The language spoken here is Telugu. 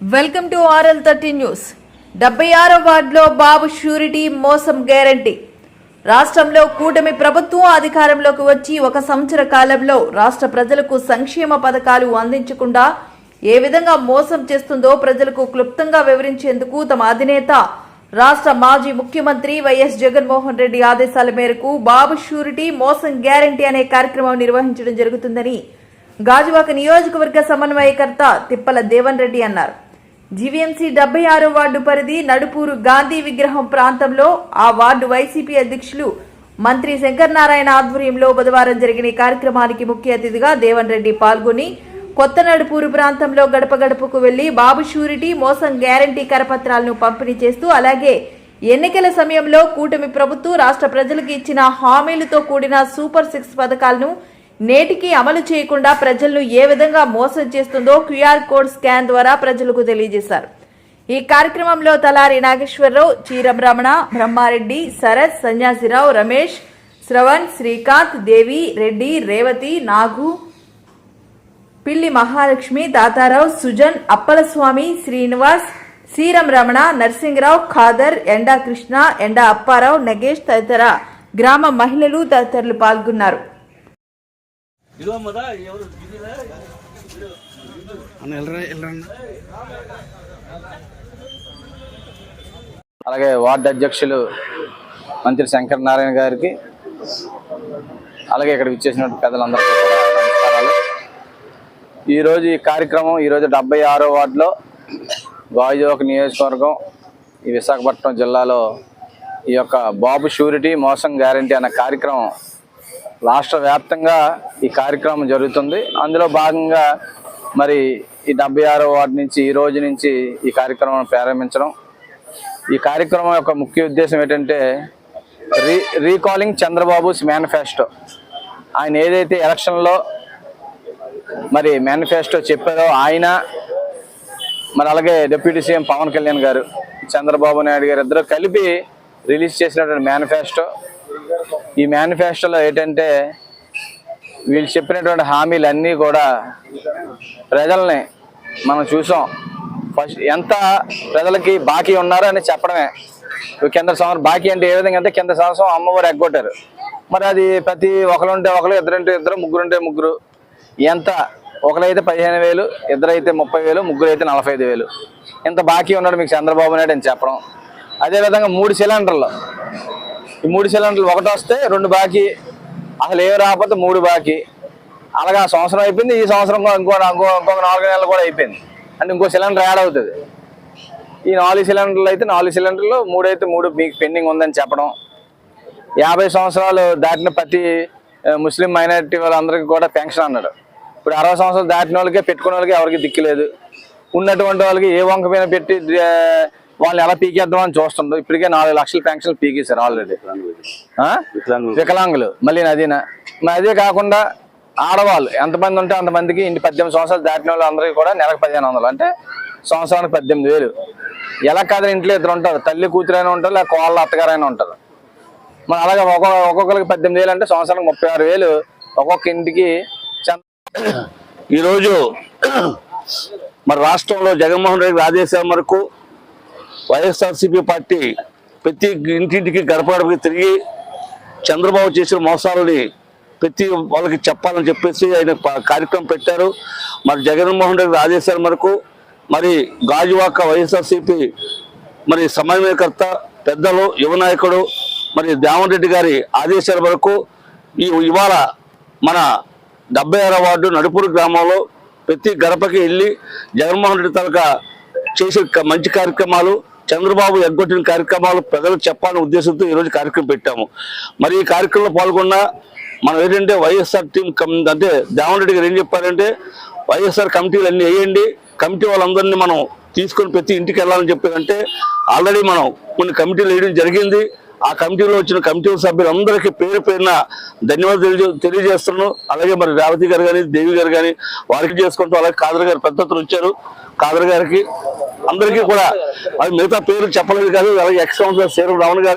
Welcome to RL thirty news. డెబ్బై ఆరో వార్డులో బాబు షూరిటీ మోసం గ్యారంటీ. రాష్ట్రంలో కూటమి ప్రభుత్వం అధికారంలోకి వచ్చి ఒక సంవత్సర కాలంలో రాష్ట్ర ప్రజలకు సంక్షేమ పథకాలు అందించకుండా ఏ విధంగా మోసం చేస్తుందో ప్రజలకు క్లుప్తంగా వివరించేందుకు తమ అధినేత రాష్ట్ర మాజీ ముఖ్యమంత్రి వైఎస్ జగన్మోహన్ రెడ్డి ఆదేశాల మేరకు బాబు షూరిటీ మోసం గ్యారంటీ అనే కార్యక్రమం నిర్వహించడం జరుగుతుందని గాజువాక నియోజకవర్గ సమన్వయకర్త తిప్పల దేవన్ రెడ్డి అన్నారు. జీవీఎంసీ డెబ్బై ఆరో వార్డు పరిధి నడుపూరు గాంధీ విగ్రహం ప్రాంతంలో ఆ వార్డు వైసీపీ అధ్యక్షులు మంత్రి శంకరనారాయణ ఆధ్వర్యంలో బుధవారం జరిగిన కార్యక్రమానికి ముఖ్య అతిథిగా దేవన్ రెడ్డి పాల్గొని కొత్త నడుపూరు ప్రాంతంలో గడప గడపకు వెళ్ళి బాబు షూరిటీ మోసం గ్యారంటీ కరపత్రాలను పంపిణీ చేస్తూ అలాగే ఎన్నికల సమయంలో కూటమి ప్రభుత్వం రాష్ట్ర ప్రజలకు ఇచ్చిన హామీలతో కూడిన సూపర్ సిక్స్ పథకాలను నేటికి అమలు చేయకుండా ప్రజలను ఏ విధంగా మోసం చేస్తుందో క్యూఆర్ కోడ్ స్కాన్ ద్వారా ప్రజలకు తెలియజేశారు. ఈ కార్యక్రమంలో తలారి నాగేశ్వరరావు చీరం రమణ బ్రహ్మారెడ్డి శరత్ సన్యాసిరావు రమేష్ శ్రవణ్ శ్రీకాంత్ దేవి రెడ్డి రేవతి నాగు పిల్లి మహాలక్ష్మి తాతారావు సుజన్ అప్పలస్వామి శ్రీనివాస్ సీరం రమణ నరసింగరావు ఖాదర్ ఎండా కృష్ణ ఎండా అప్పారావు నగేష్ తదితర గ్రామ మహిళలు తదితరులు పాల్గొన్నారు. అలాగే వార్డు అధ్యక్షులు మంత్రి శంకర్ నారాయణ గారికి అలాగే ఇక్కడ విచ్చేసినటువంటి పెద్దలందరికీ కూడా నమస్కారాలు. ఈరోజు ఈ కార్యక్రమం ఈరోజు డెబ్బై ఆరో వార్డులో గాజువాక నియోజకవర్గం ఈ విశాఖపట్నం జిల్లాలో ఈ యొక్క బాబు షూరిటీ మోసం గ్యారంటీ అనే కార్యక్రమం రాష్ట్ర వ్యాప్తంగా ఈ కార్యక్రమం జరుగుతుంది. అందులో భాగంగా మరి ఈ డెబ్బై ఆరో వార్డు నుంచి ఈ రోజు నుంచి ఈ కార్యక్రమం ప్రారంభించడం. ఈ కార్యక్రమం యొక్క ముఖ్య ఉద్దేశం ఏంటంటే రీ రీకాలింగ్ చంద్రబాబుస్ మేనిఫెస్టో. ఆయన ఏదైతే ఎలక్షన్లో మరి మేనిఫెస్టో చెప్పారో ఆయన మరి అలాగే డిప్యూటీ సీఎం పవన్ కళ్యాణ్ గారు చంద్రబాబు నాయుడు గారు ఇద్దరు కలిపి రిలీజ్ చేసినటువంటి మేనిఫెస్టో. ఈ మేనిఫెస్టోలో ఏంటంటే వీళ్ళు చెప్పినటువంటి హామీలు అన్నీ కూడా ప్రజల్ని మనం చూసాం. ఫస్ట్ ఎంత ప్రజలకి బాకీ ఉన్నారు అని చెప్పడమే. కింద సంవత్సరం బాకీ అంటే ఏ విధంగా అంటే కింద సంవత్సరం అమ్మవారు ఎగ్గొట్టారు. మరి అది ప్రతి ఒకరుంటే ఒకరు ఇద్దరుంటే ఇద్దరు ముగ్గురుంటే ముగ్గురు. ఎంత? ఒకరైతే పదిహేను వేలు ఇద్దరైతే ముప్పై వేలు ముగ్గురు అయితే నలభై ఐదు వేలు. ఇంత బాకీ ఉన్నాడు మీకు చంద్రబాబు నాయుడు అని చెప్పడం. అదేవిధంగా మూడు సిలిండర్లు. ఈ మూడు సిలిండర్లు ఒకటి వస్తే రెండు బాకీ. అసలు ఏమి రాకపోతే మూడు బాకీ. అలాగే ఆ సంవత్సరం అయిపోయింది ఈ సంవత్సరం కూడా ఇంకో ఇంకో ఇంకొక నాలుగు నెలలు కూడా అయిపోయింది. అంటే ఇంకో సిలిండర్ యాడ్ అవుతుంది. ఈ నాలుగు సిలిండర్లు అయితే నాలుగు సిలిండర్లు మూడు అయితే మూడు మీకు పెండింగ్ ఉందని చెప్పడం. యాభై సంవత్సరాలు దాటిన ప్రతి ముస్లిం మైనారిటీ వాళ్ళందరికీ కూడా పెన్షన్ అన్నాడు. ఇప్పుడు అరవై సంవత్సరాలు దాటిన వాళ్ళకే పెట్టుకున్న వాళ్ళకి ఎవరికి దిక్కులేదు ఉన్నటువంటి వాళ్ళకి ఏ వంక మీద పెట్టి ఆ, వాళ్ళని ఎలా పీకేద్దామని చూస్తుండ్రు ఇప్పటికే నాలుగు లక్షల పెన్షన్లు పీకేశారు ఆల్రెడీ? వికలాంగులు. మళ్ళీ నదీనా? మరి అదే కాకుండా ఆడవాళ్ళు. ఎంతమంది ఉంటే అంతమందికి ఇంటి పద్దెనిమిది సంవత్సరాలు దాటిన వాళ్ళు అందరికీ కూడా నెలకు పదిహేను వందలు. అంటే సంవత్సరానికి పద్దెనిమిది వేలు. ఎలా కాదని ఇంట్లో ఇద్దరు ఉంటారు. తల్లి కూతురైనా ఉంటారు లేదా కోళ్ళ అత్తగారైనా ఉంటారు. మరి అలాగే ఒక్కొక్క ఒక్కొక్కరికి పద్దెనిమిది వేలు అంటే సంవత్సరానికి ముప్పై ఆరు వేలు. ఒక్కొక్క ఇంటికి ఈరోజు మరి రాష్ట్రంలో జగన్మోహన్ రెడ్డి ఆదేశాల మేరకు వైఎస్ఆర్సీపీ పార్టీ ప్రతి ఇంటింటికి గడపగడపకి తిరిగి చంద్రబాబు చేసిన మోసాలని ప్రతి వాళ్ళకి చెప్పాలని చెప్పేసి ఆయన కార్యక్రమం పెట్టారు. మరి జగన్మోహన్ రెడ్డి ఆదేశాల మేరకు మరి గాజువాక వైఎస్ఆర్సీపీ మరి సమన్వయకర్త పెద్దలు యువ నాయకుడు మరి దేవన్ రెడ్డి గారి ఆదేశాల వరకు ఈ ఇవాళ మన డెబ్బై ఆరో వార్డు నడుపూరు గ్రామంలో ప్రతి గడపకి వెళ్ళి జగన్మోహన్ రెడ్డి తలక చేసే మంచి కార్యక్రమాలు చంద్రబాబు ఎగ్గొట్టిన కార్యక్రమాలు ప్రజలకు చెప్పాలనే ఉద్దేశంతో ఈరోజు కార్యక్రమం పెట్టాము. మరి ఈ కార్యక్రమంలో పాల్గొన్న మనం ఏంటంటే వైఎస్ఆర్ టీం అంటే దేవన్ రెడ్డి గారు ఏం చెప్పారంటే వైఎస్ఆర్ కమిటీలు అన్ని వేయండి కమిటీ వాళ్ళందరినీ మనం తీసుకొని ప్రతి ఇంటికి వెళ్ళాలని చెప్పారంటే ఆల్రెడీ మనం కొన్ని కమిటీలు వేయడం జరిగింది. ఆ కమిటీలో వచ్చిన కమిటీ సభ్యులందరికీ పేరు పేరున ధన్యవాదాలు తెలియజే తెలియజేస్తున్నాను. అలాగే మరి రేవతి గారు కానీ దేవి గారు కానీ వారికి చేసుకుంటూ అలాగే కాదర్ గారు పెద్ద వచ్చారు. కాదర్ గారికి అందరికీ కూడా అది మిగతా పేరు చెప్పలేదు అలాగే ఎక్స్ కౌన్సిలర్ శ్రీరామ్ రావణ్ గారు